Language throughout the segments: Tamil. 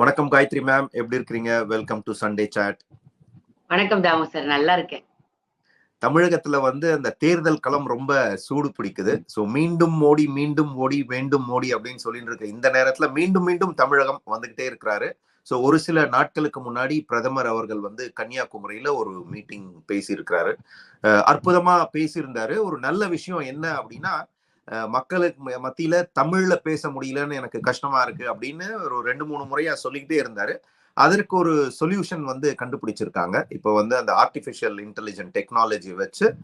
வணக்கம் காயத்ரி மேம் எப்படி இருக்கிறீங்க? வெல்கம் டு சண்டே சாட் வணக்கம் தாமு சார் நல்லா இருக்கேன். தமிழகத்துல வந்து அந்த தேர்தல் களம் ரொம்ப சூடு பிடிக்குது. சோ மீண்டும் மோடி மீண்டும் மோடி வேண்டும் மோடி அப்படின்னு சொல்லிட்டு இருக்க இந்த நேரத்துல மீண்டும் மீண்டும் தமிழகம் வந்துகிட்டே இருக்கிறாரு. ஸோ ஒரு சில நாட்களுக்கு முன்னாடி பிரதமர் அவர்கள் வந்து கன்னியாகுமரியில ஒரு மீட்டிங் பேசியிருக்கிறாரு. அற்புதமா பேசியிருந்தாரு. ஒரு நல்ல விஷயம் என்ன அப்படின்னா மக்களுக்கு ம- மத்தியில தமிழ்ல பேச முடியலன்னு எனக்கு கஷ்டமா இருக்கு அப்படின்னு ஒரு ரெண்டு மூணு முறையா சொல்லிக்கிட்டே இருந்தாரு. அதற்கு ஒரு சொல்யூஷன் வந்து கண்டுபிடிச்சிருக்காங்க. இப்போ வந்து அந்த ஆர்டிஃபிஷியல் இன்டெலிஜென்ட் டெக்னாலஜி வச்சு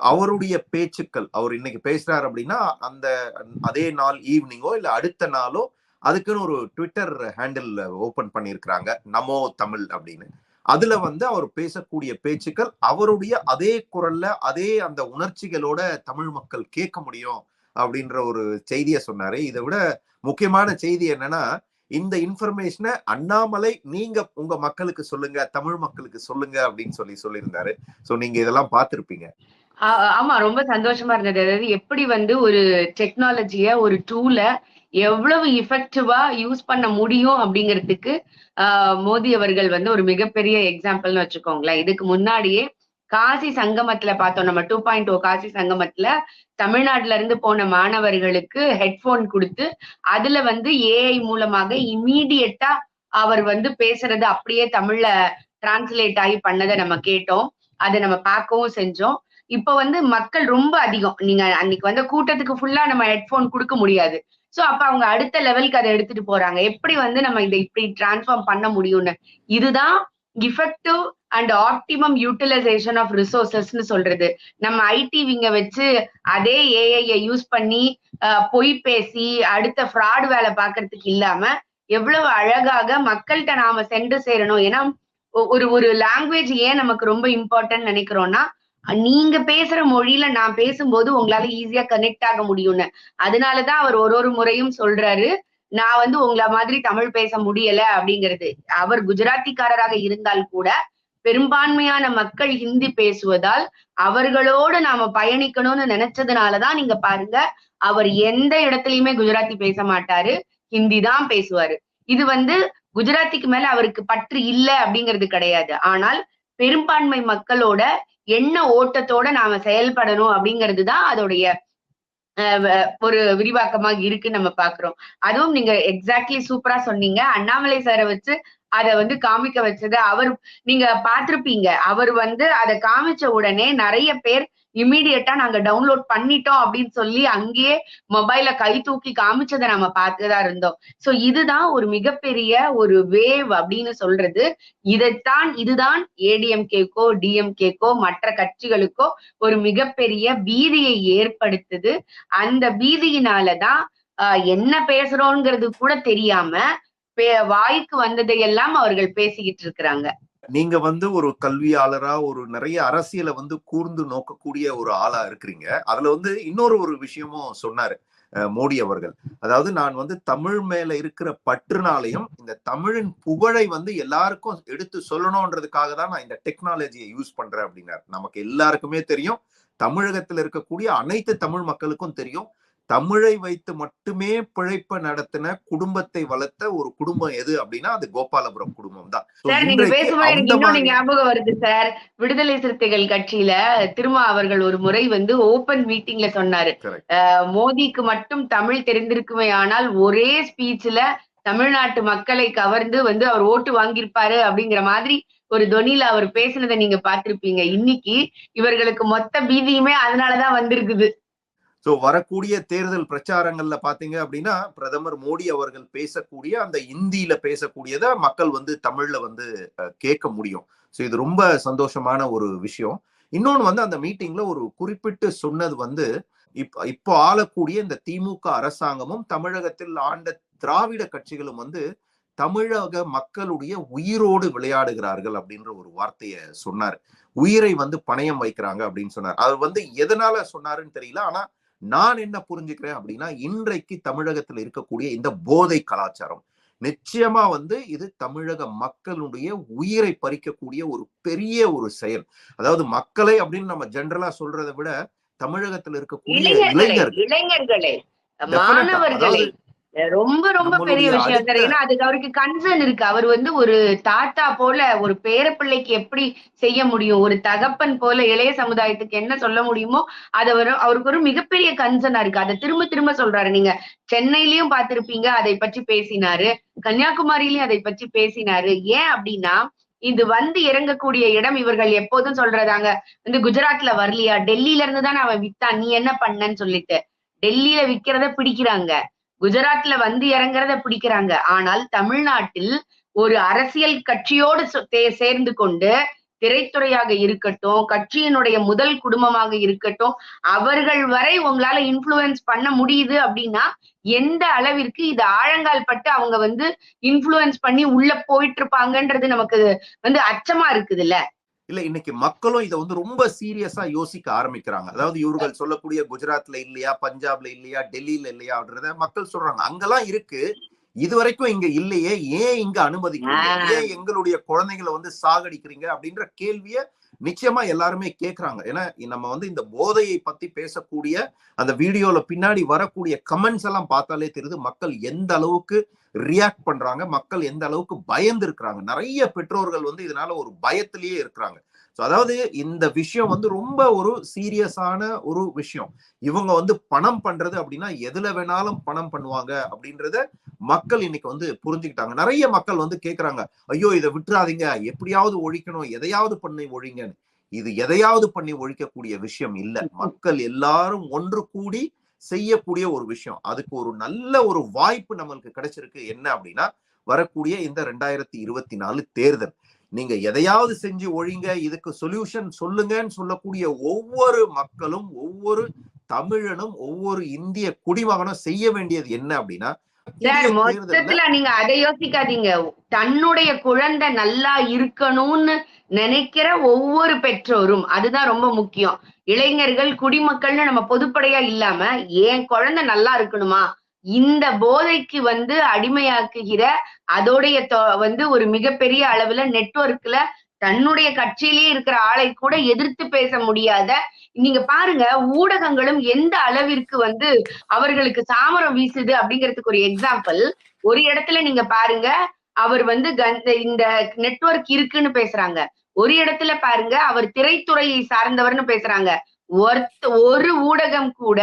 அவருடைய பேச்சுக்கள் அவர் இன்னைக்கு பேசுறாரு அப்படின்னா அந்த அதே நாள் ஈவினிங்கோ இல்லை அடுத்த நாளோ அதுக்குன்னு ஒரு ட்விட்டர் ஹேண்டில் ஓபன் பண்ணியிருக்கிறாங்க நமோ தமிழ் அப்படின்னு. அதுல வந்து அவர் பேசக்கூடிய பேச்சுக்கள் அவருடைய அதே குரல்ல அதே அந்த உணர்ச்சிகளோட தமிழ் மக்கள் கேட்க முடியும் அப்படின்ற ஒரு செய்தியை சொன்னாரு. இதை விட முக்கியமான செய்தி என்னன்னா இந்த இன்ஃபர்மேஷனை அண்ணாமலை நீங்க உங்க மக்களுக்கு சொல்லுங்க தமிழ் மக்களுக்கு சொல்லுங்க அப்படின்னு சொல்லி சொல்லியிருந்தாரு. சோ நீங்க இதெல்லாம் பார்த்திருப்பீங்க. ஆமா ரொம்ப சந்தோஷமா இருந்தது. அதாவது எப்படி வந்து ஒரு டெக்னாலஜிய ஒரு டூல எவ்வளவு இஃபெக்டிவா யூஸ் பண்ண முடியும் அப்படிங்கிறதுக்கு ஆஹ் மோடி அவர்கள் வந்து ஒரு மிகப்பெரிய எக்ஸாம்பிள்னு வச்சுக்கோங்களேன். இதுக்கு முன்னாடியே காசி சங்கமத்துல பார்த்தோம். நம்ம டூ பாயிண்ட் ஓ காசி சங்கமத்துல தமிழ்நாட்டுல இருந்து போன மாணவர்களுக்கு ஹெட்போன் கொடுத்து அதுல வந்து ஏஐ மூலமாக இமீடியட்டா அவர் வந்து பேசுறது அப்படியே தமிழ்ல டிரான்ஸ்லேட் ஆகி பண்ணதை நம்ம கேட்டோம். அதை நம்ம பார்க்கவும் செஞ்சோம். இப்ப வந்து மக்கள் ரொம்ப அதிகம். நீங்க அன்னைக்கு வந்து கூட்டத்துக்கு ஃபுல்லா நம்ம ஹெட்போன் கொடுக்க முடியாது. சோ அப்ப அவங்க அடுத்த லெவலுக்கு அதை எடுத்துட்டு போறாங்க. எப்படி வந்து நம்ம இதை இப்படி டிரான்ஸ்ஃபார்ம் பண்ண முடியும்னு? இதுதான் effective and optimum utilisation of ரிசோர்சஸ்னு சொல்றது. நம்ம ஐடி விங்க வச்சு அதே ஏஐ யூஸ் பண்ணி பொய் பேசி அடுத்த ஃப்ராட் வேலை பார்க்கறதுக்கு இல்லாம எவ்வளவு அழகாக மக்கள்கிட்ட நாம சென்று சேரணும். ஏன்னா ஒரு ஒரு லாங்குவேஜ் ஏன் நமக்கு ரொம்ப இம்பார்ட்டன்ட் நினைக்கிறோம்னா நீங்க பேசுற மொழியில நான் பேசும்போது உங்களால ஈஸியா கனெக்ட் ஆக முடியும்னு. அதனாலதான் அவர் ஒரு ஒரு முறையும் சொல்றாரு நான் வந்து உங்களை மாதிரி தமிழ் பேச முடியல அப்படிங்கிறது. அவர் குஜராத்திக்காரராக இருந்தால் கூட பெரும்பான்மையான மக்கள் ஹிந்தி பேசுவதால் அவர்களோடு நாம பயணிக்கணும்னு நினைச்சதுனாலதான் நீங்க பாருங்க அவர் எந்த இடத்துலயுமே குஜராத்தி பேச மாட்டாரு ஹிந்தி தான் பேசுவாரு. இது வந்து குஜராத்திக்கு மேல அவருக்கு பற்று இல்லை அப்படிங்கிறது கிடையாது. ஆனால் பெரும்பான்மை மக்களோட என்ன ஓட்டத்தோட நாம செயல்படணும் அப்படிங்கிறது தான் அதோடைய அஹ், ஒரு விரிவாக்கமாக இருக்கு நம்ம பாக்குறோம். அதுவும் நீங்க எக்ஸாக்ட்லி சூப்பரா சொன்னீங்க. அண்ணாமலை சாரை வச்சு அதை வந்து காமிக்க வச்சது அவர் நீங்க பாத்திருப்பீங்க அவர் வந்து அதை காமிச்ச உடனே நிறைய பேர் இமீடியட்டா நாங்க டவுன்லோட் பண்ணிட்டோம் அப்படின்னு சொல்லி அங்கேயே மொபைல கை தூக்கி காமிச்சதை நம்ம பார்த்துதான் இருந்தோம். சோ இதுதான் ஒரு மிகப்பெரிய ஒரு வேவ் அப்படின்னு சொல்றது. இதைத்தான் இதுதான் ஏடிஎம்கேக்கோ டிஎம்கேக்கோ மற்ற கட்சிகளுக்கோ ஒரு மிகப்பெரிய பீதியை ஏற்படுத்துது. அந்த பீதியினாலதான் ஆஹ் என்ன பேசுறோங்கிறது கூட தெரியாம பே- வாய்க்கு வந்ததையெல்லாம் அவர்கள் பேசிக்கிட்டு இருக்கிறாங்க. நீங்க வந்து ஒரு கல்வியாளரா ஒரு நிறைய அரசியலை வந்து கூர்ந்து நோக்கக்கூடிய ஒரு ஆளா இருக்கிறீங்க. அதுல வந்து இன்னொரு ஒரு விஷயமும் சொன்னாரு அஹ் மோடி அவர்கள். அதாவது நான் வந்து தமிழ் மேல இருக்கிற பற்றுனாலையும் இந்த தமிழின் புகழை வந்து எல்லாருக்கும் எடுத்து சொல்லணும்ன்றதுக்காக தான் நான் இந்த டெக்னாலஜியை யூஸ் பண்றேன் அப்படின்னாரு. நமக்கு எல்லாருக்குமே தெரியும். தமிழகத்துல இருக்கக்கூடிய அனைத்து தமிழ் மக்களுக்கும் தெரியும். தமிழை வைத்து மட்டுமே பிழைப்ப நடத்தின குடும்பத்தை வளர்த்த ஒரு குடும்பம் எது அப்படின்னா அது கோபாலபுரம் குடும்பம் தான் ஞாபகம் வருது சார் விடுதலை சிறுத்தைகள் கட்சியில திருமா அவர்கள் ஒரு முறை வந்து ஓபன் மீட்டிங்ல சொன்னாரு. மோடிக்கு மட்டும் தமிழ் தெரிந்திருக்குமே ஆனால் ஒரே ஸ்பீச்ல தமிழ்நாட்டு மக்களை கவர்ந்து வந்து அவர் ஓட்டு வாங்கியிருப்பாரு அப்படிங்கிற மாதிரி ஒரு தொனில அவர் பேசுனதை நீங்க பார்த்திருப்பீங்க. இன்னைக்கு இவர்களுக்கு மொத்த பீதியுமே அதனாலதான் வந்திருக்குது. ஸோ வரக்கூடிய தேர்தல் பிரச்சாரங்கள்ல பாத்தீங்க அப்படின்னா பிரதமர் மோடி அவர்கள் பேசக்கூடிய அந்த இந்தியில பேசக்கூடியத மக்கள் வந்து தமிழ்ல வந்து கேட்க முடியும். ஸோ இது ரொம்ப சந்தோஷமான ஒரு விஷயம். இன்னொன்னு வந்து அந்த மீட்டிங்ல ஒரு குறிப்பிட்டு சொன்னது வந்து இப்போ இப்போ ஆளக்கூடிய இந்த திமுக அரசாங்கமும் தமிழகத்தில் ஆண்ட திராவிட கட்சிகளும் வந்து தமிழக மக்களுடைய உயிரோடு விளையாடுகிறார்கள் அப்படின்ற ஒரு வார்த்தையை சொன்னார். உயிரை வந்து பணயம் வைக்கிறாங்க அப்படின்னு சொன்னார். அவர் வந்து எதனால சொன்னாருன்னு தெரியல. ஆனா நான் என்ன புரிஞ்சுக்கிறேன் அப்படின்னா இன்றைக்கு தமிழகத்தில் இருக்கக்கூடிய இந்த போதை கலாச்சாரம் நிச்சயமா வந்து இது தமிழக மக்களுடைய உயிரை பறிக்கக்கூடிய ஒரு பெரிய ஒரு செயல் அதாவது மக்களை அப்படின்னு நம்ம ஜென்ரலா சொல்றதை விட தமிழகத்தில் இருக்கக்கூடிய இளைஞர்களே இளைஞர்கள். மாணவர்களை ரொம்ப ரொம்ப பெரிய விஷயம் சார் ஏன்னா அதுக்கு அவருக்கு கன்சர்ன் இருக்கு. அவர் வந்து ஒரு தாத்தா போல ஒரு பேரப்பிள்ளைக்கு எப்படி செய்ய முடியும்? ஒரு தகப்பன் போல இளைய சமுதாயத்துக்கு என்ன சொல்ல முடியுமோ அது அவர் அவருக்கு ஒரு மிகப்பெரிய கன்சர்னா இருக்கு. அதை திரும்ப திரும்ப சொல்றாரு. நீங்க சென்னையிலயும் பார்த்திருப்பீங்க அதை பற்றி பேசினாரு. கன்னியாகுமரியிலயும் அதை பற்றி பேசினாரு. ஏன் அப்படின்னா இது வந்து இறங்கக்கூடிய இடம் இவர்கள் எப்போதும் சொல்றதாங்க. வந்து குஜராத்ல வரலையா? டெல்லியில இருந்து தானே அவன் வித்தான். நீ என்ன பண்ணன்னு சொல்லிட்டு. டெல்லியில விக்கிறத பிடிக்கிறாங்க. குஜராத்ல வந்து இறங்குறத பிடிக்கிறாங்க. ஆனால் தமிழ்நாட்டில் ஒரு அரசியல் கட்சியோடு தே- சேர்ந்து கொண்டு திரைத்துறையாக இருக்கட்டும் கட்சியினுடைய முதல் குடும்பமாக இருக்கட்டும் அவர்கள் வரை உங்களால இன்ஃப்ளூயன்ஸ் பண்ண முடியுது அப்படின்னா எந்த அளவிற்கு இது ஆழங்கால் பட்டு அவங்க வந்து இன்ஃப்ளூயன்ஸ் பண்ணி உள்ள போயிட்டு இருப்பாங்கன்றது நமக்கு வந்து அச்சமா இருக்குதுல்ல. இல்ல இன்னைக்கு மக்களும் இதை வந்து ரொம்ப சீரியஸா யோசிக்க ஆரம்பிக்கிறாங்க. அதாவது இவர்கள் சொல்லக்கூடிய குஜராத்ல இல்லையா பஞ்சாப்ல இல்லையா டெல்லியில இல்லையா அப்படின்றத மக்கள் சொல்றாங்க. அங்கெல்லாம் இருக்கு. இது வரைக்கும் இங்க இல்லையே. ஏன் இங்க அனுமதிக்கிறீங்க. ஏன் எங்களுடைய குழந்தைகளை வந்து சாகடிக்கிறீங்க அப்படின்ற கேள்விய நிச்சயமா எல்லாருமே கேக்குறாங்க. ஏன்னா நம்ம வந்து இந்த போதையை பத்தி பேசக்கூடிய அந்த வீடியோல பின்னாடி வரக்கூடிய கமெண்ட்ஸ் எல்லாம் பார்த்தாலே தெரியுது மக்கள் எந்த அளவுக்கு ரியாக்ட் பண்றாங்க மக்கள் எந்த அளவுக்கு பயந்து இருக்கிறாங்க நிறைய பெற்றோர்கள் வந்து இதனால ஒரு பயத்திலேயே இருக்கிறாங்க. ஸோ அதாவது இந்த விஷயம் வந்து ரொம்ப ஒரு சீரியஸான ஒரு விஷயம். இவங்க வந்து பணம் பண்றது அப்படின்னா எதுல வேணாலும் பணம் பண்ணுவாங்க அப்படின்றத மக்கள் இன்னைக்கு வந்து புரிஞ்சுக்கிட்டாங்க. நிறைய மக்கள் வந்து கேட்குறாங்க ஐயோ இதை விட்டுறாதீங்க. எப்படியாவது ஒழிக்கணும். எதையாவது பண்ணி ஒழிங்கன்னு. இது எதையாவது பண்ணி ஒழிக்கக்கூடிய விஷயம் இல்லை. மக்கள் எல்லாரும் ஒன்று கூடி செய்யக்கூடிய ஒரு விஷயம். அதுக்கு ஒரு நல்ல ஒரு வாய்ப்பு நம்மளுக்கு கிடைச்சிருக்கு. என்ன அப்படின்னா வரக்கூடிய இந்த ரெண்டாயிரத்தி இருபத்தி நாலு தேர்தல். நீங்க எதையாவது செஞ்சு ஒழிங்க இதுக்கு சொல்யூஷன் சொல்லுங்கன்னு சொல்லக்கூடிய ஒவ்வொரு மக்களும் ஒவ்வொரு தமிழனும் ஒவ்வொரு இந்திய குடிமகனும் செய்ய வேண்டியது என்ன அப்படின்னா மொத்தத்துல நீங்க அதை யோசிக்காதீங்க. தன்னுடைய குழந்தை நல்லா இருக்கணும்னு நினைக்கிற ஒவ்வொரு பெற்றோரும் அதுதான் ரொம்ப முக்கியம். இளைஞர்கள் குடிமக்கள்னு நம்ம பொதுப்படையா இல்லாம என் குழந்தை நல்லா இருக்கணுமா? இந்த போதைக்கு வந்து அடிமையாக்குகிற அதோடைய வந்து ஒரு மிகப்பெரிய அளவுல நெட்வொர்க்ல தன்னுடைய கட்சியிலேயே இருக்கிற ஆளை கூட எதிர்த்து பேச முடியாத நீங்க பாருங்க ஊடகங்களும் எந்த அளவிற்கு வந்து அவர்களுக்கு சாமரம் வீசுது அப்படிங்கிறதுக்கு ஒரு எக்ஸாம்பிள் ஒரு இடத்துல நீங்க பாருங்க அவர் வந்து கந்த- இந்த நெட்வொர்க் இருக்குன்னு பேசுறாங்க. ஒரு இடத்துல பாருங்க அவர் திரைத்துறையை சார்ந்தவர்னு பேசுறாங்க. ஒரு ஊடகம் கூட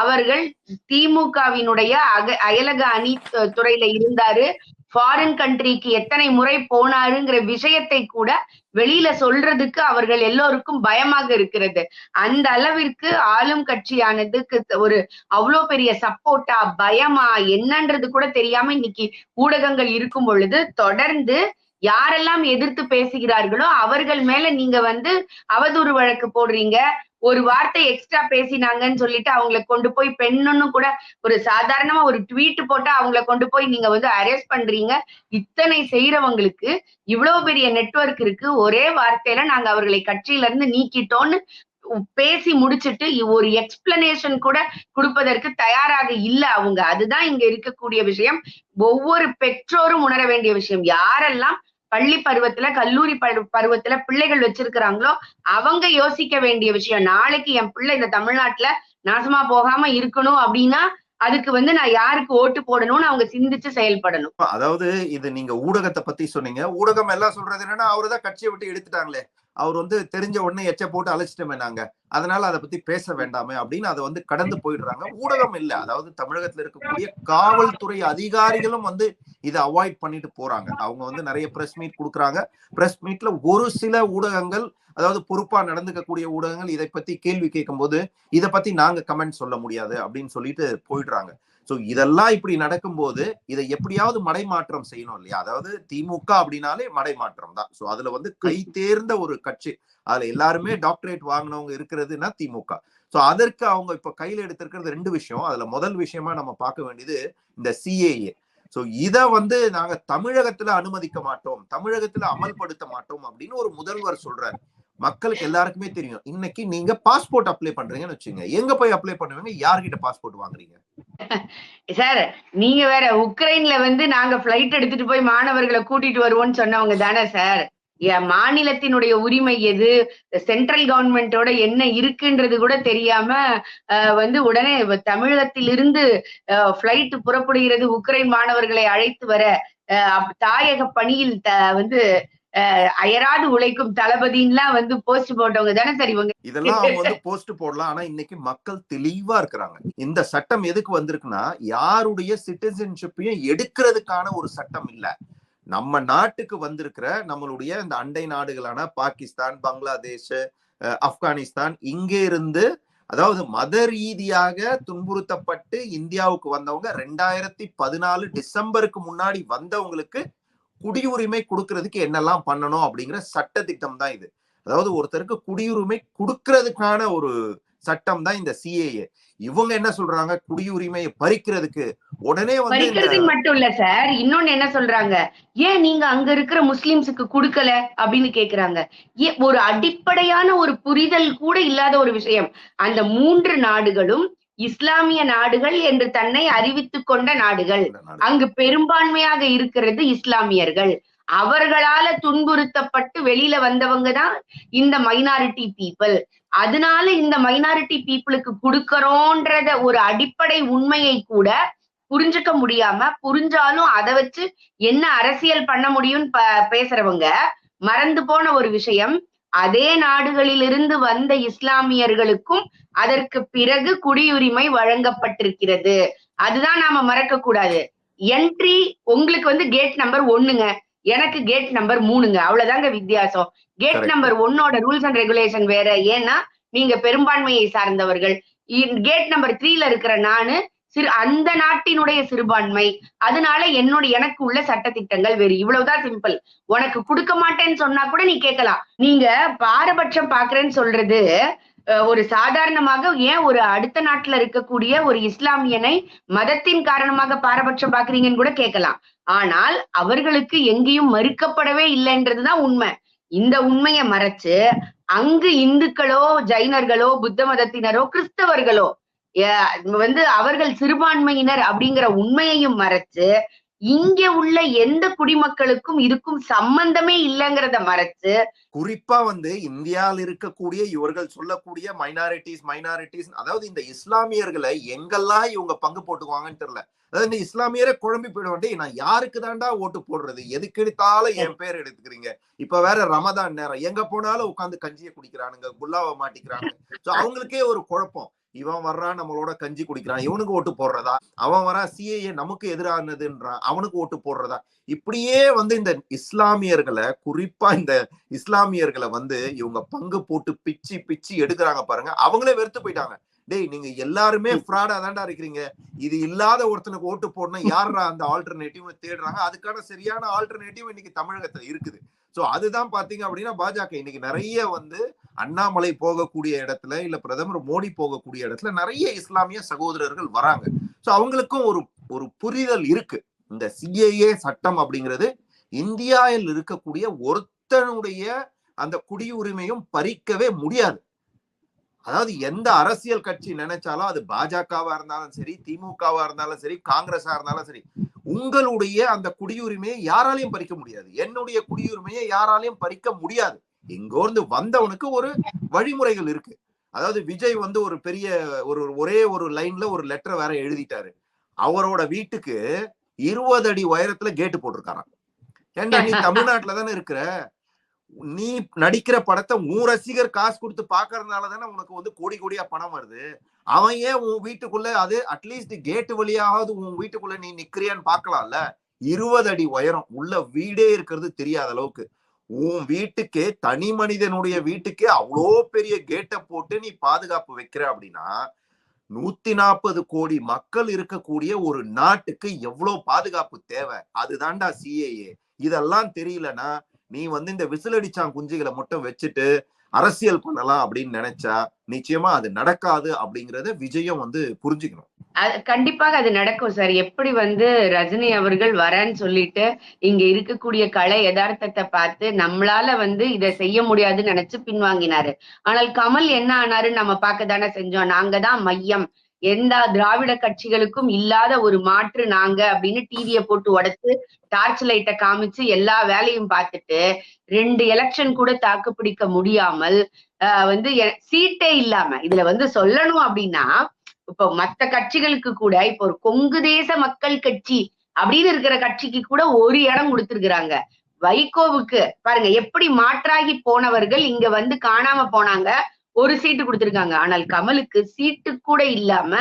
அவர்கள் திமுகவினுடைய அக அயலக அணி துறையில இருந்தாரு. ஃபாரின் கண்ட்ரிக்கு எத்தனை முறை போனாருங்கிற விஷயத்தை கூட வெளியில சொல்றதுக்கு அவர்கள் எல்லோருக்கும் பயமாக இருக்கிறது. அந்த அளவிற்கு ஆளும் கட்சியானதுக்கு ஒரு அவ்வளோ பெரிய சப்போர்ட்டா பயமா என்னன்றது கூட தெரியாம இன்னைக்கு ஊடகங்கள் இருக்கும் பொழுது தொடர்ந்து யாரெல்லாம் எதிர்த்து பேசுகிறார்களோ அவர்கள் மேல நீங்க வந்து அவதூறு வழக்கு போடுறீங்க. ஒரு வார்த்தை எக்ஸ்ட்ரா பேசினாங்கன்னு சொல்லிட்டு அவங்களை கொண்டு போய் பெண்ணுன்னு கூட ஒரு சாதாரணமா ஒரு ட்வீட் போட்டா அவங்களை கொண்டு போய் நீங்க வந்து அரெஸ்ட் பண்றீங்க. இத்தனை செய்யறவங்களுக்கு இவ்வளவு பெரிய நெட்வொர்க் இருக்கு. ஒரே வார்த்தையில நாங்க அவர்களை கட்சியில இருந்து நீக்கிட்டோம்னு பேசி முடிச்சிட்டு ஒரு எக்ஸ்பிளனேஷன் கூட கொடுப்பதற்கு தயாராக இல்ல அவங்க. அதுதான் இங்க இருக்கக்கூடிய விஷயம். ஒவ்வொரு பெற்றோரும் உணர வேண்டிய விஷயம். யாரெல்லாம் பள்ளி பருவத்துல கல்லூரி பருவத்துல பிள்ளைகள் வச்சிருக்கிறாங்களோ அவங்க யோசிக்க வேண்டிய விஷயம் நாளைக்கு என் பிள்ளை இந்த தமிழ்நாட்டுல நாசமா போகாம இருக்கணும் அப்படின்னா அதுக்கு வந்து நான் யாருக்கு ஓட்டு போடணும்னு அவங்க சிந்திச்சு செயல்படணும். அதாவது இது நீங்க ஊடகத்தை பத்தி சொன்னீங்க. ஊடகம் எல்லாம் சொல்றது என்னன்னா அவருதான் கட்சியை விட்டு எடுத்துட்டாங்களே அவர் வந்து தெரிஞ்ச உடனே எச்ச போட்டு அழைச்சிட்டோமே நாங்க. அதனால அதை பத்தி பேச வேண்டாமே அப்படின்னு அதை வந்து கடந்து போயிடுறாங்க. ஊடகம் இல்லை. அதாவது தமிழகத்துல இருக்கக்கூடிய காவல்துறை அதிகாரிகளும் வந்து இதை அவாய்ட் பண்ணிட்டு போறாங்க. அவங்க வந்து நிறைய பிரஸ் மீட் கொடுக்குறாங்க. பிரஸ் மீட்ல ஒரு சில ஊடகங்கள் அதாவது பொறுப்பா நடந்துக்கக்கூடிய ஊடகங்கள் இதை பத்தி கேள்வி கேட்கும் போது இதை பத்தி நாங்க கமெண்ட் சொல்ல முடியாது அப்படின்னு சொல்லிட்டு போயிடுறாங்க. சோ இதெல்லாம் இப்படி நடக்கும்போது இதை எப்படியாவது மடைமாற்றம் செய்யணும் இல்லையா? அதாவது திமுக அப்படின்னாலே மடைமாற்றம் தான். சோ அதுல வந்து கை தேர்ந்த ஒரு கட்சி. அதுல எல்லாருமே டாக்டரேட் வாங்கினவங்க இருக்கிறதுனா திமுக. சோ அதற்கு அவங்க இப்ப கையில எடுத்திருக்கிறது ரெண்டு விஷயம். அதுல முதல் விஷயமா நம்ம பார்க்க வேண்டியது இந்த சிஏஏ சோ இத வந்து நாங்க தமிழகத்துல அனுமதிக்க மாட்டோம். தமிழகத்துல அமல்படுத்த மாட்டோம் அப்படின்னு ஒரு முதல்வர் சொல்றாரு. மக்களுக்கு எல்லாருக்குமே தெரியும். இன்னைக்கு நீங்க பாஸ்போர்ட் அப்ளை பண்றீங்கன்னு வச்சுங்க. எங்க போய் அப்ளை பண்ணுவீங்க? யார்கிட்ட பாஸ்போர்ட் வாங்குறீங்க? சார் நீங்க வேற உக்ரைன்ல வந்து நாங்க பிளைட் எடுத்துட்டு போய் மாணவர்களை கூட்டிட்டு வருவோம்னு சொன்னவங்க தானே சார் மாநிலத்தினுடைய உரிமை எது? சென்ட்ரல் கவர்மெண்டோட என்ன இருக்குன்றது கூட தெரியாம வந்து உடனே தமிழகத்திலிருந்து பிளைட் புறப்படுகிறது உக்ரைன் மாணவர்களை அழைத்து வர தாயக பணியில் த- வந்து அயராது உழைக்கும் தளபதின்லாம் வந்து போஸ்ட் போட்டவங்க தானே சரி இவங்க இதெல்லாம் அவங்க வந்து போஸ்ட் போடலாம். ஆனா இன்னைக்கு மக்கள் தெளிவா இருக்கிறாங்க. இந்த சட்டம் எதுக்கு வந்திருக்குன்னா யாருடைய சிட்டிசன்ஷிப்பையும் எடுக்கிறதுக்கான ஒரு சட்டம் இல்ல. நம்ம நாட்டுக்கு வந்திருக்கிற நம்மளுடைய இந்த அண்டை நாடுகளான பாகிஸ்தான் பங்களாதேஷ் ஆப்கானிஸ்தான் இங்கே இருந்து அதாவது மத ரீதியாக துன்புறுத்தப்பட்டு இந்தியாவுக்கு வந்தவங்க ரெண்டாயிரத்தி பதினாலு டிசம்பருக்கு முன்னாடி வந்தவங்களுக்கு குடியுரிமை கொடுக்கறதுக்கு என்னெல்லாம் பண்ணணும் அப்படிங்கிற சட்ட திட்டம் தான் இது. அதாவது ஒருத்தருக்கு குடியுரிமை கொடுக்கறதுக்கான ஒரு சட்டம் தான் இந்த சிஏஏ இவங்க என்ன சொல்றாங்க? குடியுரிமையை பறிக்கிறதுக்கு. உடனே வந்து மட்டும் இல்ல சார். இன்னொன்னு என்ன சொல்றாங்க? ஏன் நீங்க அங்க இருக்கிற முஸ்லிம்ஸுக்கு கொடுக்கல? அப்படின்னு கேக்குறாங்க. ஒரு அடிப்படையான ஒரு புரிதல் கூட இல்லாத ஒரு விஷயம். அந்த மூன்று நாடுகளும் இஸ்லாமிய நாடுகள் என்று தன்னை அறிவித்துக் கொண்ட நாடுகள். அங்கு பெரும்பான்மையாக இருக்கிறது இஸ்லாமியர்கள். அவர்களால துன்புறுத்தப்பட்டு வெளியில வந்தவங்க தான் இந்த மைனாரிட்டி பீப்புள் அதனால இந்த மைனாரிட்டி பீப்புளுக்கு கொடுக்கறோன்றத ஒரு அடிப்படை உண்மையை கூட புரிஞ்சுக்க முடியாம புரிஞ்சாலும் அதை வச்சு என்ன அரசியல் பண்ண முடியும்னு ப- பேசுறவங்க மறந்து போன ஒரு விஷயம். அதே நாடுகளிலிருந்து வந்த இஸ்லாமியர்களுக்கும் அதற்கு பிறகு குடியுரிமை வழங்கப்பட்டிருக்கிறது. அதுதான் நாம மறக்க கூடாது என்ட்ரி உங்களுக்கு வந்து கேட் நம்பர் ஒண்ணுங்க. எனக்கு கேட் நம்பர் மூணுங்க. அவ்வளவுதாங்க வித்தியாசம். கேட். நம்பர் ஒன்னோட ரூல்ஸ் அண்ட் ரெகுலேஷன் வேற. ஏன்னா நீங்க பெரும்பான்மையை சார்ந்தவர்கள். கேட் நம்பர் த்ரீல இருக்கிற நானு சிறு அந்த நாட்டினுடைய சிறுபான்மை. அதனால என்னோட எனக்கு உள்ள சட்ட திட்டங்கள் வேறு. இவ்வளவுதான் சிம்பிள் உனக்கு கொடுக்க மாட்டேன்னு சொன்னா கூட நீ கேட்கலாம். நீங்க பாரபட்சம் பாக்குறேன்னு சொல்றது அஹ், ஒரு சாதாரணமாக ஏன் ஒரு அடுத்த நாட்டுல இருக்கக்கூடிய ஒரு இஸ்லாமியனை மதத்தின் காரணமாக பாரபட்சம் பாக்குறீங்கன்னு கூட கேட்கலாம். ஆனால் அவர்களுக்கு எங்கேயும் மறுக்கப்படவே இல்லைன்றதுதான் உண்மை. இந்த உண்மையை மறைச்சு அங்கு இந்துக்களோ ஜைனர்களோ புத்த மதத்தினரோ கிறிஸ்தவர்களோ வந்து அவர்கள் சிறுபான்மையினர் அப்படிங்கிற உண்மையையும் மறைச்சு இங்க உள்ள எந்த குடிமக்களுக்கும் இதுக்கும் சம்பந்தமே இல்லைங்கிறத மறைச்சு குறிப்பா வந்து இந்தியாவில் இருக்கக்கூடிய இவர்கள் சொல்லக்கூடிய மைனாரிட்டிஸ் மைனாரிட்டிஸ் அதாவது இந்த இஸ்லாமியர்களை எங்கெல்லாம் இவங்க பங்கு போட்டுக்குவாங்கன்னு தெரியல. அதாவது இந்த இஸ்லாமியரே குழம்பி போயிடுவாண்டே நான் யாருக்கு தாண்டா ஓட்டு போடுறது? எதுக்கு எடுத்தாலும் என் பேர் எடுத்துக்கிறீங்க. இப்ப வேற ரமதான் நேரம். எங்க போனாலும் உட்காந்து கஞ்சியை குடிக்கிறானுங்க குல்லாவை மாட்டிக்கிறானுங்க. சோ அவங்களுக்கே ஒரு குழப்பம். இவன் வர்றான் நம்மளோட கஞ்சி குடிக்கிறான் இவனுக்கு ஓட்டு போடுறதா? அவன் வரா சிஏஏ நமக்கு எதிரானதுன்றான் அவனுக்கு ஓட்டு போடுறதா? இப்படியே வந்து இந்த இஸ்லாமியர்களை குறிப்பா இந்த இஸ்லாமியர்களை வந்து இவங்க பங்கு போட்டு பிச்சு பிச்சு எடுக்கிறாங்க பாருங்க. அவங்களே வெறுத்து போயிட்டாங்க. டேய் நீங்க எல்லாருமே ஃப்ராடா தான்டா இருக்கிறீங்க. இது இல்லாத ஒருத்தனுக்கு ஓட்டு போடணும். யாரா அந்த ஆல்டர்னேட்டிவ் தேடுறாங்க? அதுக்கான சரியான ஆல்டர்னேட்டிவ் இன்னைக்கு தமிழகத்துல இருக்குது. சோ அதுதான் பாத்தீங்க அப்படின்னா பாஜக இன்னைக்கு நிறைய வந்து அண்ணாமலை போகக்கூடிய இடத்துல இல்ல பிரதமர் மோடி போகக்கூடிய இடத்துல நிறைய இஸ்லாமிய சகோதரர்கள் வராங்க. சோ அவங்களுக்கும் ஒரு ஒரு புரிதல் இருக்கு. இந்த சிஏஏ சட்டம் அப்படிங்கிறது இந்தியாவில் இருக்கக்கூடிய ஒருத்தனுடைய அந்த குடியுரிமையும் பறிக்கவே முடியாது. அதாவது எந்த அரசியல் கட்சி நினைச்சாலும் அது பாஜகவா இருந்தாலும் சரி திமுகவா இருந்தாலும் சரி காங்கிரஸா இருந்தாலும் சரி உங்களுடைய அந்த குடியுரிமையை யாராலையும் பறிக்க முடியாது. என்னுடைய குடியுரிமையை யாராலையும் பறிக்க முடியாது. இங்கோர்ந்து வந்தவனுக்கு ஒரு வழிமுறைகள் இருக்கு. அதாவது விஜய் வந்து ஒரு பெரிய ஒரு ஒரே ஒரு லைன்ல ஒரு லெட்டர் வேற எழுதிட்டாரு. அவரோட வீட்டுக்கு இருபது அடி உயரத்துல கேட்டு போட்டிருக்காராம். ஏண்டா நீ தமிழ்நாட்டுல தானே இருக்கிற? நீ நடிக்கிற படத்தை உன் ரசிகர் காசு கொடுத்து பாக்குறதுனால தானே உனக்கு வந்து கோடி கோடியா பணம் வருது. அவன் ஏன் உன் வீட்டுக்குள்ள அது அட்லீஸ்ட் கேட்டு வழியாவது உன் வீட்டுக்குள்ள நீ நிக்கிறியான்னு பாக்கலாம்ல இருபது அடி உயரம் உள்ள வீடே இருக்கிறது தெரியாத அளவுக்கு. உன் வீட்டுக்கே தனி மனிதனுடைய வீட்டுக்கே அவ்வளோ பெரிய கேட்டை போட்டு நீ பாதுகாப்பு வைக்கிற அப்படின்னா நூத்தி நாற்பது கோடி மக்கள் இருக்கக்கூடிய ஒரு நாட்டுக்கு எவ்வளவு பாதுகாப்பு தேவை? அதுதான்டா சிஏஏ இதெல்லாம் தெரியலன்னா நீ வந்து இந்த விசிலடிச்சான் குஞ்சுகளை மட்டும் வச்சுட்டு அரசியல் பண்ணலாம் அப்படின்னு நினைச்சா நிச்சயமா அது நடக்காது அப்படிங்கறத விஜயம் வந்து புரிஞ்சுக்கணும். கண்டிப்பாக அது நடக்கும் சார். எப்படி வந்து ரஜினி அவர்கள் வரேன்னு சொல்லிட்டு இங்க இருக்கக்கூடிய கலை யதார்த்தத்தை பார்த்து நம்மளால வந்து இதை செய்ய முடியாதுன்னு நினைச்சு பின்வாங்கினாரு. ஆனால் கமல் என்ன ஆனாரு நம்ம பார்க்க தானே செஞ்சோம். நாங்க தான் மையம். எந்த திராவிட கட்சிகளுக்கும் இல்லாத ஒரு மாற்று நாங்க அப்படின்னு டிவியை போட்டு உடைச்சு டார்ச் லைட்டை காமிச்சு எல்லா வேலையும் பார்த்துட்டு ரெண்டு எலெக்ஷன் கூட தாக்கு பிடிக்க முடியாமல் ஆஹ் வந்து சீட்டே இல்லாம இதுல வந்து சொல்லணும் அப்படின்னா இப்போ மத்த கட்சிகளுக்கு கூட இப்போ ஒரு கொங்கு தேச மக்கள் கட்சி அப்படின்னு இருக்கிற கட்சிக்கு கூட ஒரு இடம் கொடுத்திருக்கிறாங்க. வைகோவுக்கு பாருங்க எப்படி மாற்றாகி போனவர்கள் இங்க வந்து காணாம போனாங்க ஒரு சீட்டு கொடுத்திருக்காங்க. ஆனால் கமலுக்கு சீட்டு கூட இல்லாம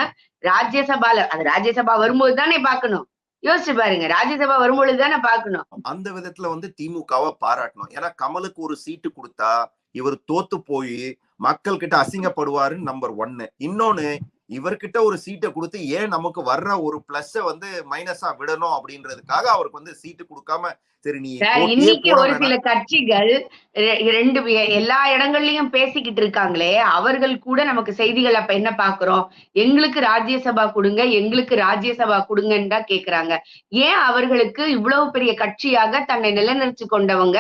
ராஜ்யசபால அது ராஜ்யசபா வரும்போது தானே பார்க்கணும். யோசிச்சு பாருங்க ராஜ்யசபா வரும்பொழுது தானே பாக்கணும் அந்த விதத்துல வந்து திமுகவை பாராட்டணும். ஏன்னா கமலுக்கு ஒரு சீட்டு கொடுத்தா இவர் தோத்து போய் மக்கள் கிட்ட அசிங்கப்படுவாருன்னு நம்பர் ஒன்னு இன்னொன்னு இவர்கிட்ட ஒரு சீட்டை கொடுத்து ஏன் நமக்கு வர்ற ஒரு பிளஸ் வந்து மைனஸா விடணும் அப்படின்றதுக்காக அவருக்கு வந்து சீட்டு கொடுக்காம சரி நீ இன்னைக்கு ஒரு. சில கட்சிகள் ரெண்டு எல்லா இடங்கள்லயும் பேசிக்கிட்டு இருக்காங்களே அவர்கள் கூட நமக்கு செய்திகள் அப்ப என்ன பாக்குறோம்? எங்களுக்கு ராஜ்யசபா கொடுங்க எங்களுக்கு ராஜ்யசபா கொடுங்கன்னு தான் கேக்குறாங்க. ஏன் அவர்களுக்கு இவ்வளவு பெரிய கட்சியாக தன்னை நிலைநிறுத்தி கொண்டவங்க?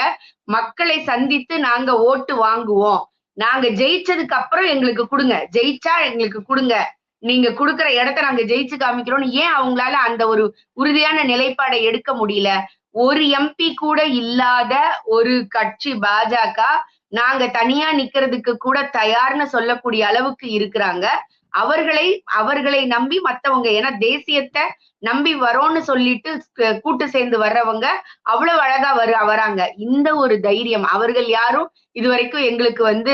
மக்களை சந்தித்து நாங்க ஓட்டு வாங்குவோம். நாங்க ஜெயிச்சதுக்கு அப்புறம் எங்களுக்கு கொடுங்க. ஜெயிச்சா எங்களுக்கு கொடுங்க. நீங்க கொடுக்குற இடத்த நாங்க ஜெயிச்சு காமிக்கிறோம்னு ஏன் அவங்களால அந்த ஒரு உறுதியான நிலைப்பாடை எடுக்க முடியல? ஒரு எம்பி கூட இல்லாத ஒரு கட்சி பாஜக நாங்க தனியா நிக்கிறதுக்கு கூட தயார்னு சொல்லக்கூடிய அளவுக்கு இருக்கிறாங்க. அவர்களை அவர்களை நம்பி மத்தவங்க ஏன்னா தேசியத்தை நம்பி வரோம்னு சொல்லிட்டு கூட்டு சேர்ந்து வர்றவங்க அவ்வளவு அழகா வரு வராங்க. இந்த ஒரு தைரியம். அவர்கள் யாரும் இதுவரைக்கும் எங்களுக்கு வந்து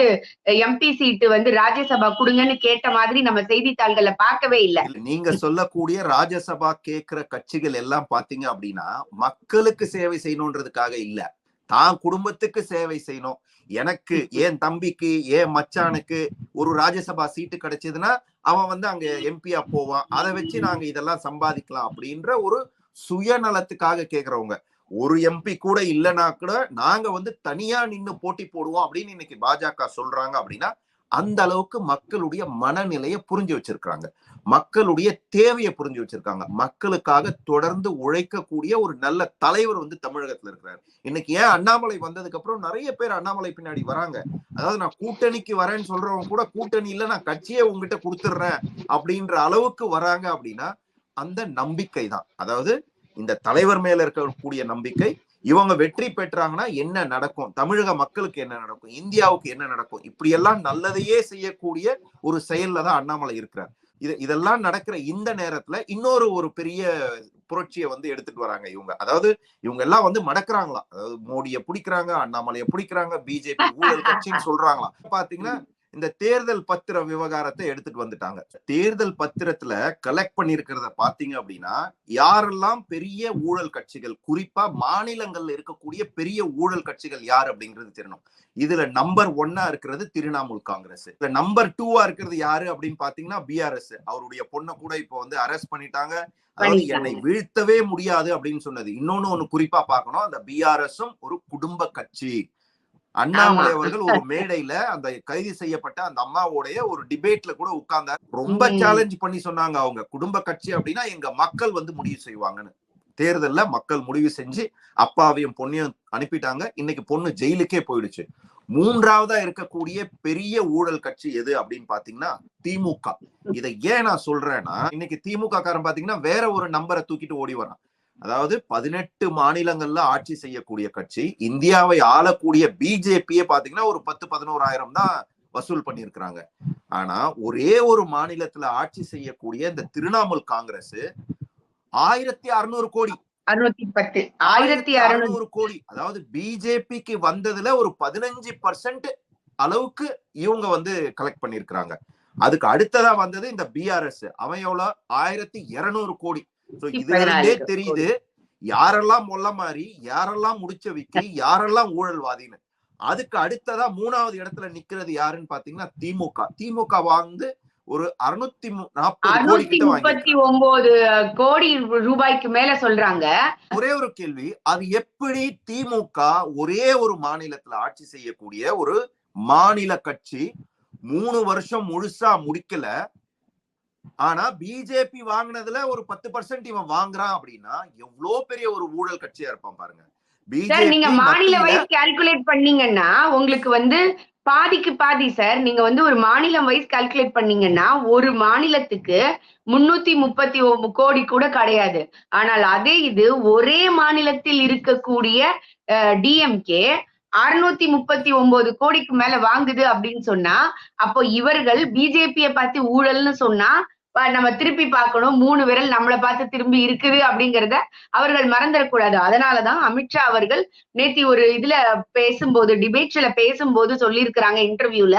எம்பி சீட்டு வந்து ராஜ்யசபா கொடுங்கன்னு கேட்ட மாதிரி நம்ம செய்தித்தாள்களை பார்க்கவே இல்லை. இல்ல, நீங்க சொல்லக்கூடிய ராஜ்யசபா கேட்கிற கட்சிகள் எல்லாம் பாத்தீங்க அப்படின்னா மக்களுக்கு சேவை செய்யணுன்றதுக்காக இல்ல. தான் குடும்பத்துக்கு சேவை செய்யணும். எனக்கு ஏன் தம்பிக்கு ஏன் மச்சானுக்கு ஒரு ராஜ்யசபா சீட்டு கிடைச்சதுன்னா அவன் வந்து அங்க எம்பியா போவான். அதை வச்சு நாங்க இதெல்லாம் சம்பாதிக்கலாம் அப்படின்ற ஒரு சுயநலத்துக்காக கேக்குறவங்க. ஒரு எம்பி கூட இல்லைன்னா கூட நாங்க வந்து தனியா நின்னு போட்டி போடுவோம் அப்படின்னு இன்னைக்கு பாஜக சொல்றாங்க அப்படின்னா அந்த அளவுக்கு மக்களுடைய மனநிலையை புரிஞ்சு வச்சிருக்கிறாங்க. மக்களுடைய தேவையை புரிஞ்சு வச்சிருக்காங்க. மக்களுக்காக தொடர்ந்து உழைக்கக்கூடிய ஒரு நல்ல தலைவர் வந்து தமிழகத்துல இருக்கிறார். இன்னைக்கு ஏன் அண்ணாமலை வந்ததுக்கு அப்புறம் நிறைய பேர் அண்ணாமலை பின்னாடி வராங்க. அதாவது நான் கூட்டணிக்கு வரேன்னு சொல்றவங்க கூட கூட்டணியில நான் கட்சியை உங்ககிட்ட கொடுத்துடுறேன் அப்படின்ற அளவுக்கு வராங்க அப்படின்னா அந்த நம்பிக்கை தான். அதாவது இந்த தலைவர் மேல இருக்கக்கூடிய நம்பிக்கை இவங்க வெற்றி பெற்றாங்கன்னா என்ன நடக்கும்? தமிழக மக்களுக்கு என்ன நடக்கும்? இந்தியாவுக்கு என்ன நடக்கும்? இப்படி எல்லாம் நல்லதையே செய்யக்கூடிய ஒரு செயல்ல தான் அண்ணாமலை இருக்கிறார். இது இதெல்லாம் நடக்கிற இந்த நேரத்துல இன்னொரு ஒரு பெரிய புரட்சியை வந்து எடுத்துட்டு வராங்க இவங்க. அதாவது இவங்க எல்லாம் வந்து மடக்குறாங்களாம். அதாவது மோடியை பிடிக்கிறாங்க அண்ணாமலையை பிடிக்கிறாங்க பிஜேபி ஊழல் கட்சின்னு சொல்றாங்களாம். பாத்தீங்கன்னா இந்த தேர்தல் பத்திர விவகாரத்தை எடுத்துட்டு வந்துட்டாங்க. தேர்தல் பத்திரத்துல கலெக்ட் பண்ணிருக்கிறத பாத்தீங்க அப்படின்னா யாரெல்லாம் பெரிய ஊழல் கட்சிகள் குறிப்பா மாநிலங்கள்ல இருக்கக்கூடிய பெரிய ஊழல் கட்சிகள் யார் அப்படிங்கிறது தெரியணும். இதுல நம்பர் ஒன்னா இருக்கிறது திரிணாமுல் காங்கிரஸ். இதுல நம்பர் டூவா இருக்கிறது யாரு அப்படின்னு பாத்தீங்கன்னா பிஆர்எஸ் அவருடைய பொண்ணை கூட இப்போ வந்து அரெஸ்ட் பண்ணிட்டாங்க. அதாவது. என்னை வீழ்த்தவே முடியாது அப்படின்னு சொன்னது. இன்னொன்னு ஒண்ணு குறிப்பா பார்க்கணும். அந்த பிஆர்எஸும் ஒரு குடும்ப கட்சி. அண்ணாமலை. அவர்கள் ஒரு மேடையில அந்த கைது செய்யப்பட்ட அந்த அம்மாவோடைய ஒரு டிபேட்ல கூட உட்கார்ந்தார். ரொம்ப. சேலஞ்ச் பண்ணி சொன்னாங்க அவங்க. குடும்ப கட்சி அப்படின்னா எங்க மக்கள் வந்து முடிவு செய்வாங்கன்னு. தேர்தல்ல மக்கள் முடிவு செஞ்சு அப்பாவையும் பொண்ணையும் அனுப்பிட்டாங்க. இன்னைக்கு பொண்ணு ஜெயிலுக்கே போயிடுச்சு. மூன்றாவதா இருக்கக்கூடிய பெரிய ஊழல் கட்சி எது அப்படின்னு பாத்தீங்கன்னா திமுக. இதை ஏன் நான் சொல்றேன்னா இன்னைக்கு திமுக காரன் பாத்தீங்கன்னா வேற ஒரு நம்பரை தூக்கிட்டு ஓடி வரான். அதாவது பதினெட்டு மாநிலங்கள்ல ஆட்சி செய்யக்கூடிய கட்சி இந்தியாவை ஆளக்கூடிய பிஜேபியே பாத்தீங்கன்னா ஒரு பத்து பதினோராயிரம் தான் வசூல் பண்ணியிருக்கிறாங்க. ஆனா ஒரே ஒரு மாநிலத்துல ஆட்சி செய்யக்கூடிய இந்த திரிணாமுல் காங்கிரஸ் ஆயிரத்தி அறுநூறு கோடி. ஆயிரத்தி அறுநூறு அறுநூறு கோடி. அதாவது பிஜேபிக்கு வந்ததுல ஒரு பதினஞ்சு பர்சன்ட் அளவுக்கு இவங்க வந்து கலெக்ட் பண்ணிருக்கிறாங்க அதுக்கு அடுத்ததா வந்தது இந்த பிஆர்எஸ் அவன் எவ்வளவு ஆயிரத்தி இருநூறு கோடி. பதினாலு தெரியுது. யாரெல்லாம் மொல்ல மாதிரி யாரெல்லாம் முடிச்ச விக்கி யாரெல்லாம் ஊழல்வாதின்னு. அதுக்கு அடுத்ததா மூணாவது இடத்துல நிக்கிறது யாருன்னு பாத்தீங்கன்னா திமுக. திமுக வாங்க ஒரு அறுநூத்தி நாற்பது கோடி அறுநூத்தி கிட்ட வாங்கி முப்பத்தி ஒன்பது கோடி ரூபாய்க்கு மேல சொல்றாங்க. ஒரே ஒரு கேள்வி. அது எப்படி திமுக ஒரே ஒரு மாநிலத்துல ஆட்சி செய்யக்கூடிய ஒரு மாநில கட்சி மூணு வருஷம் முழுசா முடிக்கல ஆனா பிஜேபி வாங்குனதுல ஒரு பத்து பர்சன்ட் இவன் வாங்குறான் அப்படின்னா எவ்வளவு பெரிய ஒரு ஊழல் கட்சியா இருப்பான் பாருங்க. சார் நீங்க மாநில வைஸ் கால்குலேட் பண்ணீங்கன்னா உங்களுக்கு வந்து பாதிக்கு பாதி சார் நீங்க வந்து ஒரு மாநிலம் வைஸ் கால்குலேட் பண்ணீங்கன்னா ஒரு மாநிலத்துக்கு முன்னூத்தி முப்பத்தி கோடி கூட கிடையாது. ஆனால் அதே இது ஒரே மாநிலத்தில் இருக்கக்கூடிய டிஎம்கே அறுநூத்தி முப்பத்தி ஒன்பது கோடிக்கு மேல வாங்குது அப்படின்னு சொன்னா அப்போ இவர்கள் பிஜேபியை பார்த்து ஊழல்னு சொன்னா நம்ம திருப்பி பார்க்கணும். மூணு விரல் நம்மளை பார்த்து திரும்பி இருக்குது அப்படிங்கறத அவர்கள் மறந்துடக்கூடாது. அதனாலதான் அமித்ஷா அவர்கள் நேத்தி ஒரு இதுல பேசும்போது டிபேட்ஸ்ல பேசும்போது சொல்லியிருக்கிறாங்க இன்டர்வியூல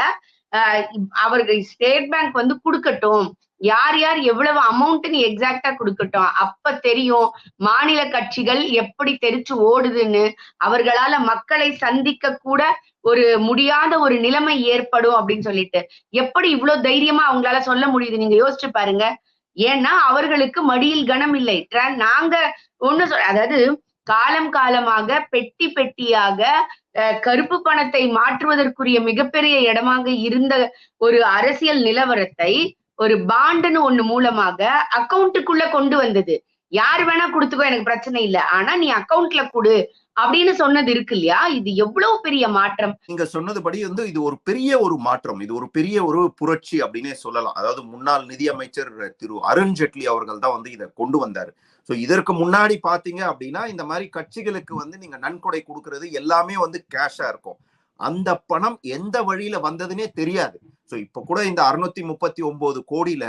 அவர்கள் ஸ்டேட் பேங்க் வந்து கொடுக்கட்டும். யார் யார் எவ்வளவு அமௌண்ட்னு எக்ஸாக்டா கொடுக்கட்டும். அப்ப தெரியும் மாநில கட்சிகள் எப்படி தெரிச்சு ஓடுதுன்னு. அவர்களால மக்களை சந்திக்க கூட ஒரு முடியாத ஒரு நிலைமை ஏற்படும் அப்படின்னு சொல்லிட்டு. எப்படி இவ்வளவு தைரியமா அவங்களால சொல்ல முடியுது? நீங்க யோசிச்சு பாருங்க. ஏன்னா அவர்களுக்கு மடியில் கனம் இல்லை. நாங்க ஒண்ணு சொல் அதாவது காலம் காலமாக பெட்டி பெட்டியாக அஹ், கருப்பு பணத்தை மாற்றுவதற்குரிய மிகப்பெரிய இடமாக இருந்த ஒரு அரசியல் நிலவரத்தை ஒரு பாண்டுன்னு ஒண்ணு மூலமாக அக்கவுண்ட்டுக்குள்ள கொண்டு வந்தது. யார் வேணா கொடுத்துக்கோ எனக்கு பிரச்சனை இல்லை. ஆனா நீ அக்கவுண்ட்ல கொடு அப்படின்னு சொன்னது இருக்கு இல்லையா? இது எவ்வளவு பெரிய மாற்றம்? நீங்க சொன்னதுபடி வந்து இது ஒரு பெரிய ஒரு மாற்றம். இது ஒரு பெரிய ஒரு புரட்சி அப்படின்னே சொல்லலாம். அதாவது முன்னாள் நிதியமைச்சர் திரு அருண் ஜெட்லி அவர்கள் தான் வந்து இதை கொண்டு வந்தாரு. சோ இதற்கு முன்னாடி பாத்தீங்க அப்படின்னா இந்த மாதிரி கட்சிகளுக்கு வந்து நீங்க நன்கொடை கொடுக்கறது எல்லாமே வந்து கேஷா இருக்கும். அந்த பணம் எந்த வழியில வந்ததுன்னே தெரியாது. ஸோ இப்போ கூட இந்த அறுநூத்தி முப்பத்தி ஒன்பது கோடியில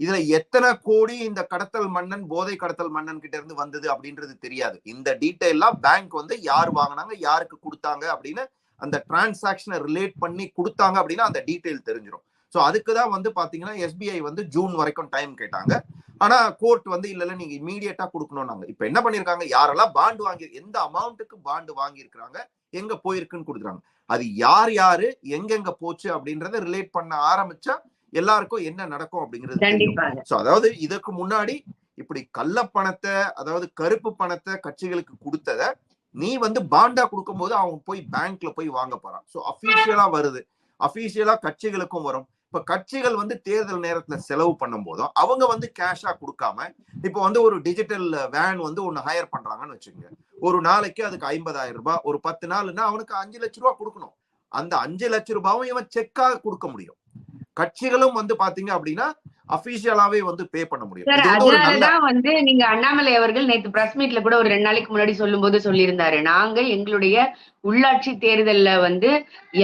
இதுல எத்தனை கோடி இந்த கடத்தல் மன்னன் போதை கடத்தல் மன்னன் கிட்ட இருந்து வந்தது அப்படின்றது தெரியாது. இந்த டீட்டெயிலாம் பேங்க் வந்து யார் வாங்கினாங்க யாருக்கு கொடுத்தாங்க அப்படின்னு அந்த டிரான்சாக்ஷனை ரிலேட் பண்ணி கொடுத்தாங்க அப்படின்னா அந்த டீட்டெயில் தெரிஞ்சிடும் ஸோ அதுக்கு தான் வந்து பாத்தீங்கன்னா எஸ்பிஐ வந்து ஜூன் வரைக்கும் டைம் கேட்டாங்க. ஆனா கோர்ட் வந்து இல்லைல்ல இல்ல நீங்க இமீடியட்டா கொடுக்கணும்னாங்க. இப்ப என்ன பண்ணிருக்காங்க? யாரெல்லாம் பாண்டு வாங்கி எந்த அமௌண்ட்டுக்கு பாண்டு வாங்கியிருக்கிறாங்க எங்க போயிருக்குன்னு கொடுக்குறாங்க. அது யார் யாரு எங்கெங்க போச்சு அப்படின்றத ரிலேட் பண்ண ஆரம்பிச்சா எல்லாருக்கும் என்ன நடக்கும் அப்படிங்கிறது சோ அதாவது இதற்கு முன்னாடி இப்படி கள்ள பணத்தை அதாவது கருப்பு பணத்தை கட்சிகளுக்கு கொடுத்தத நீ வந்து பாண்டா கொடுக்கும்போது அவன் போய் பேங்க்ல போய் வாங்க போறான். சோ அபிஷியலா வருது. அபிஷியலா கட்சிகளுக்கும் வரும். இப்ப கட்சிகள் வந்து தேர்தல் நேரத்துல செலவு பண்ணும் போதும் அவங்க வந்து கேஷா கொடுக்காம இப்ப வந்து ஒரு டிஜிட்டல் வேன் வந்து ஒன்னு ஹையர் பண்றாங்கன்னு வச்சுக்கோங்க. ஒரு நாளைக்கு அதுக்கு ஐம்பதாயிரம் ரூபாய் ஒரு பத்து நாள்னா அவனுக்கு அஞ்சு லட்ச ரூபாய் கொடுக்கணும். அந்த அஞ்சு லட்ச ரூபாயும் இவன் செக்காக கொடுக்க முடியும். கட்சிகளும் வந்து பாத்தீங்க அப்படின்னா அபிஷியலாவே வந்து பே பண்ண முடியும். வந்து நீங்க அண்ணாமலை அவர்கள் நேத்து பிரஸ் மீட்ல கூட ஒரு ரெண்டு நாளைக்கு முன்னாடி சொல்லும்போது சொல்லியிருந்தாரு. நாங்க எங்களுடைய உள்ளாட்சி தேர்தல்ல வந்து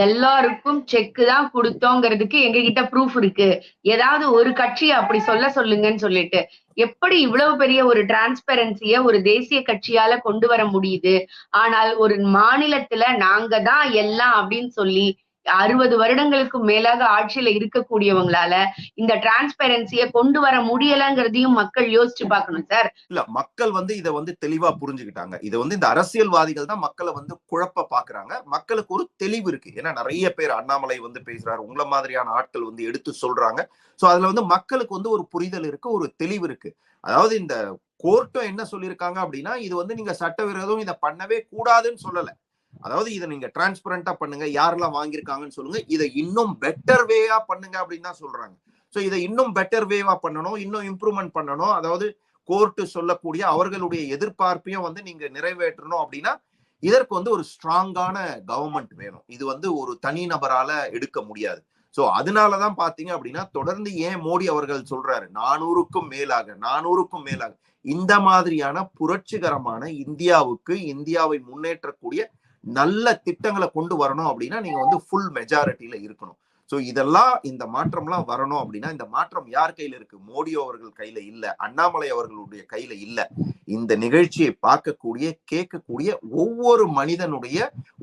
எல்லாருக்கும் செக் தான் கொடுத்தோங்கிறதுக்கு எங்க கிட்ட ப்ரூஃப் இருக்கு. ஏதாவது ஒரு கட்சி அப்படி சொல்ல சொல்லுங்கன்னு சொல்லிட்டு. எப்படி இவ்வளவு பெரிய ஒரு டிரான்ஸ்பெரன்சிய ஒரு தேசிய கட்சியால கொண்டு வர முடியுது? ஆனால் ஒரு மாநிலத்துல நாங்க தான் எல்லாம் அப்படின்னு சொல்லி அறுபது வருடங்களுக்கு மேலாக ஆட்சியில இருக்கக்கூடியவங்களால இந்த டிரான்ஸ்பெரன்சிய கொண்டு வர முடியலங்கிறதையும் மக்கள் யோசிச்சு பார்க்கணும் சார். இல்ல மக்கள் வந்து இதை வந்து தெளிவா புரிஞ்சுக்கிட்டாங்க. இதை வந்து இந்த அரசியல்வாதிகள் தான் மக்களை வந்து குழப்ப பாக்குறாங்க. மக்களுக்கு ஒரு தெளிவு இருக்கு. ஏன்னா நிறைய பேர் அண்ணாமலை வந்து பேசுறாரு. உங்களை மாதிரியான ஆட்கள் வந்து எடுத்து சொல்றாங்க. சோ அதுல வந்து மக்களுக்கு வந்து ஒரு புரிதல் இருக்கு ஒரு தெளிவு இருக்கு. அதாவது இந்த கோர்ட்டும் என்ன சொல்லியிருக்காங்க அப்படின்னா இது வந்து நீங்க சட்டவிரோதம் இதை பண்ணவே கூடாதுன்னு சொல்லல. அதாவது இதை நீங்க டிரான்ஸ்பரண்டா பண்ணுங்க யாரெல்லாம் வாங்கியிருக்காங்கன்னு சொல்லுங்க. இதை இன்னும் பெட்டர் வேவா பண்ணுங்க அப்படின்னு தான் சொல்றாங்க. ஸோ இதை இன்னும் பெட்டர் வேவா பண்ணணும் இன்னும் இம்ப்ரூவ்மெண்ட் பண்ணணும். அதாவது கோர்ட்டு சொல்லக்கூடிய அவர்களுடைய எதிர்பார்ப்பையும் வந்து நீங்க நிறைவேற்றணும் அப்படின்னா இதற்கு வந்து ஒரு ஸ்ட்ராங்கான கவர்மெண்ட் வேணும். இது வந்து ஒரு தனி நபரால எடுக்க முடியாது. ஸோ அதனாலதான் பாத்தீங்க அப்படின்னா தொடர்ந்து ஏன் மோடி அவர்கள் சொல்றாரு நானூறுக்கும் மேலாக நானூறுக்கும் மேலாக இந்த மாதிரியான புரட்சிகரமான இந்தியாவுக்கு இந்தியாவை முன்னேற்றக்கூடிய நல்ல திட்டங்களை கொண்டு வரணும் அப்படின்னா நீங்க வந்து ஃபுல் மெஜாரிட்டியில இருக்கணும். ஸோ இதெல்லாம் இந்த மாற்றம்லாம் வரணும் அப்படின்னா இந்த மாற்றம் யார் கையில இருக்கு? மோடி அவர்கள் கையில இல்ல அண்ணாமலை அவர்களுடைய கையில இல்ல. இந்த நிகழ்ச்சியை பார்க்கக்கூடிய கேட்கக்கூடிய ஒவ்வொரு மனிதனுடைய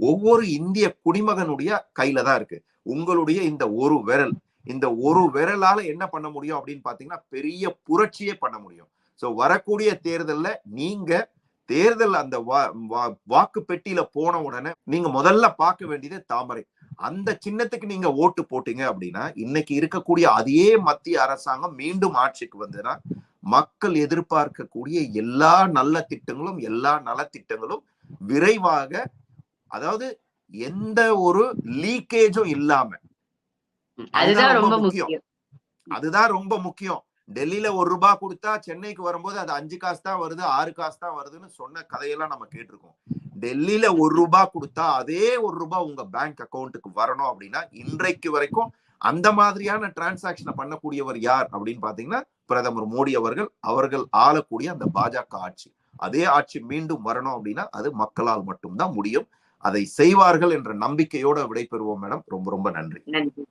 ஒவ்வொரு இந்திய குடிமகனுடைய கையில தான் இருக்கு. உங்களுடைய இந்த ஒரு விரல் இந்த ஒரு விரலால என்ன பண்ண முடியும் அப்படின்னு பாத்தீங்கன்னா பெரிய புரட்சியே பண்ண முடியும். ஸோ வரக்கூடிய தேர்தலில் நீங்க தேர்தல் அந்த வாக்கு பெட்டியில போன உடனே நீங்க முதல்ல பார்க்க வேண்டியது தாமரை. அந்த சின்னத்துக்கு நீங்க ஓட்டு போட்டீங்க அப்படின்னா இன்னைக்கு இருக்கக்கூடிய அதே மத்திய அரசாங்கம் மீண்டும் ஆட்சிக்கு வந்ததுன்னா மக்கள் எதிர்பார்க்கக்கூடிய எல்லா நல்ல திட்டங்களும் எல்லா நலத்திட்டங்களும் விரைவாக அதாவது எந்த ஒரு லீக்கேஜும் இல்லாம. அதுதான் ரொம்ப. முக்கியம். அதுதான் ரொம்ப முக்கியம். டெல்லியில ஒரு ரூபாய் கொடுத்தா சென்னைக்கு வரும்போது அது அஞ்சு காசு தான் வருது ஆறு காசு தான் வருதுன்னு சொன்ன கதையெல்லாம் நம்ம கேட்டிருக்கோம். டெல்லியில ஒரு ரூபாய் கொடுத்தா அதே ஒரு ரூபாய் உங்க பேங்க் அக்கௌண்ட்டுக்கு வரணும் அப்படின்னா இன்றைக்கு வரைக்கும் அந்த மாதிரியான டிரான்சாக்ஷனை பண்ணக்கூடியவர் யார் அப்படின்னு பாத்தீங்கன்னா பிரதமர் மோடி அவர்கள். அவர்கள் ஆளக்கூடிய அந்த பாஜக ஆட்சி. அதே ஆட்சி மீண்டும் வரணும் அப்படின்னா அது மக்களால் மட்டும்தான் முடியும். அதை செய்வார்கள் என்ற நம்பிக்கையோட விடைபெறுவோம் மேடம். ரொம்ப ரொம்ப நன்றி. நன்றி.